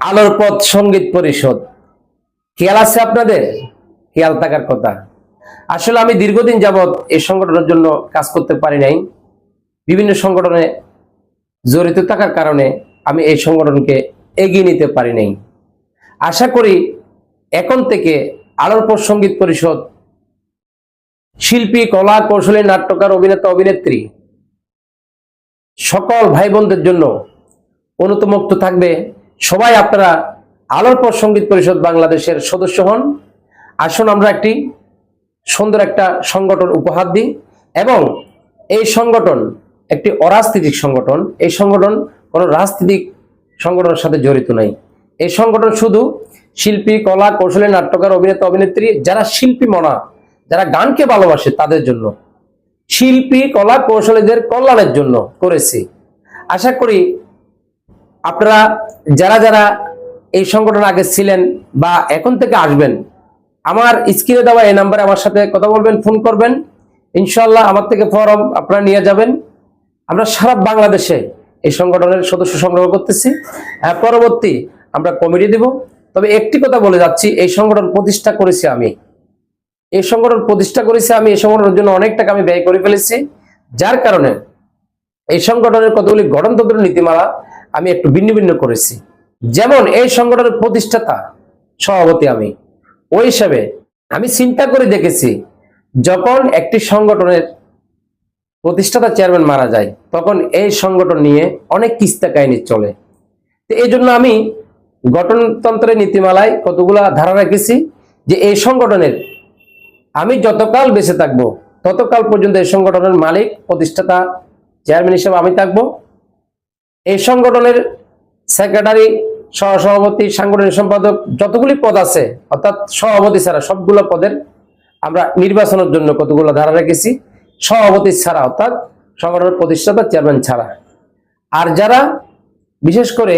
আলোর পথ সংগীত পরিষদ। খেয়াল আছে আপনাদের? খেয়াল থাকার কথা। আসলে আমি দীর্ঘদিন যাবৎ এই সংগঠনের জন্য কাজ করতে পারি নাই। বিভিন্ন সংগঠনে জড়িত থাকার কারণে আমি এই সংগঠনকে এগিয়ে নিতে পারি নাই। আশা করি এখন থেকে আলোর পথ সংগীত পরিষদ, শিল্পী, কলা, কৌশলী, নাট্যকার, অভিনেতা, অভিনেত্রী সকল ভাই বোনদের জন্য অনুতমুক্ত থাকবে। সবাই আপনারা আলোর পর সংগীত পরিষদ বাংলাদেশের সদস্য হন। আসুন আমরা একটি সুন্দর একটা সংগঠন উপহার দিই এবং এই সংগঠন একটি অরাজনৈতিক সংগঠন। এই সংগঠন কোনো রাজনৈতিক সংগঠনের সাথে জড়িত নাই। এই সংগঠন শুধু শিল্পী, কলা, কৌশলী, নাট্যকার, অভিনেতা, অভিনেত্রী, যারা শিল্পী মনা, যারা গানকে ভালোবাসে, তাদের জন্য। শিল্পী, কলা, কৌশলীদের কল্যাণের জন্য করেছি। আশা করি আপনারা যারা যারা এই সংগঠন আগে ছিলেন বা এখন থেকে আসবেন আমার স্ক্রিনে দেওয়া এই নাম্বারে আমার সাথে কথা বলবেন ফোন করবেন। ইনশাল্লাহ আমার থেকে ফর্ম আপনারা নিয়ে যাবেন। আমরা সারা বাংলাদেশে এই সংগঠনের সদস্য সংগ্রহ করতেছি। হ্যাঁ, পরবর্তী আমরা কমিটি দেব। তবে একটি কথা বলে যাচ্ছি এই সংগঠন প্রতিষ্ঠা করেছি আমি। এই সংগঠন প্রতিষ্ঠা করেছি আমি এই সংগঠনের জন্য অনেক টাকা আমি ব্যয় করে ফেলেছি। যার কারণে এই সংগঠনের কতগুলি গঠনতন্ত্র নীতিমালা আমি একটু ভিন্ন ভিন্ন করেছি। যেমন এই সংগঠনের প্রতিষ্ঠাতা, সভাপতি আমি। ওই হিসাবে আমি চিন্তা করে দেখেছি, যখন একটি সংগঠনের প্রতিষ্ঠাতা চেয়ারম্যান মারা যায়, তখন এই সংগঠন নিয়ে অনেক কিস্তা কাহিনী চলে। তো এই জন্য আমি গঠনতন্ত্রের নীতিমালায় কতগুলা ধারা রেখেছি যে এই সংগঠনের আমি যতকাল বেঁচে থাকব, ততকাল পর্যন্ত এই সংগঠনের মালিক, প্রতিষ্ঠাতা, চেয়ারম্যান হিসেবে আমি থাকব। এই সংগঠনের সেক্রেটারি সহসভাপতি, সাংগঠনিক সম্পাদক যতগুলি পদ আছে, অর্থাৎ সভাপতি ছাড়া সবগুলো পদের আমরা নির্বাচনের জন্য কতগুলো ধারা রেখেছি, সভাপতি ছাড়া অর্থাৎ সংগঠনের প্রতিষ্ঠাতা চেয়ারম্যান ছাড়া। আর যারা বিশেষ করে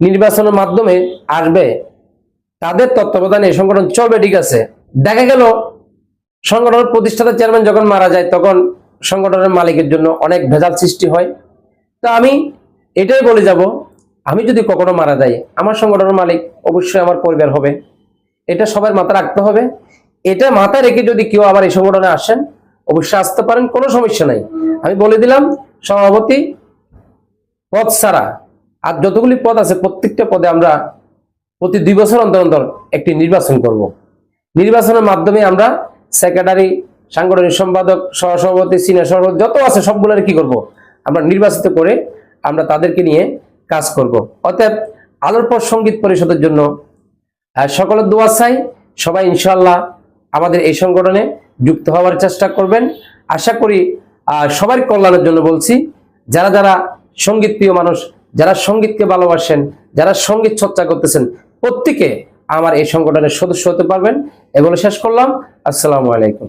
নির্বাচনের মাধ্যমে আসবে, তাদের তত্ত্বাবধানে এই সংগঠন চলবে, ঠিক আছে। দেখা গেল, সংগঠনের প্রতিষ্ঠাতা চেয়ারম্যান যখন মারা যায়, তখন সংগঠনের মালিকের জন্য অনেক ভেজাল সৃষ্টি হয়। তা আমি এটাই বলে যাব, আমি যদি কখনো মারা যাই, আমার সংগঠনের মালিক অবশ্যই আমার পরিবার হবে। এটা সবার মাথা রাখতে হবে। এটা মাথায় রেখে যদি কেউ আবার এই সংগঠনে আসেন, অবশ্যই আসতে পারেন, কোনো সমস্যা নাই। আমি বলে দিলাম, সভাপতি পদ ছাড়া আর যতগুলি পদ আছে, প্রত্যেকটা পদে আমরা প্রতি দুই বছর অন্তর অন্তর একটি নির্বাচন করব। নির্বাচনের মাধ্যমে আমরা সেক্রেটারি, সাংগঠনিক সম্পাদক, সহসভাপতি, সিনিয়র সভাপতি, যত আছে সবগুলোর কি করব? আমরা নির্বাচিত করে আমরা তাদেরকে নিয়ে কাজ করব। অতএব আলোর পর সংগীত পরিষদের জন্য সকলের দোয়া চাই। সবাই ইনশাল্লাহ আমাদের এই সংগঠনে যুক্ত হওয়ার চেষ্টা করবেন। আশা করি সবার কল্যাণের জন্য বলছি, যারা যারা সংগীত প্রিয় মানুষ, যারা সঙ্গীতকে ভালোবাসেন, যারা সংগীত চর্চা করতেছেন, প্রত্যেকে আমার এই সংগঠনের সদস্য হতে পারবেন। এগুলো শেষ করলাম। আসসালামু আলাইকুম।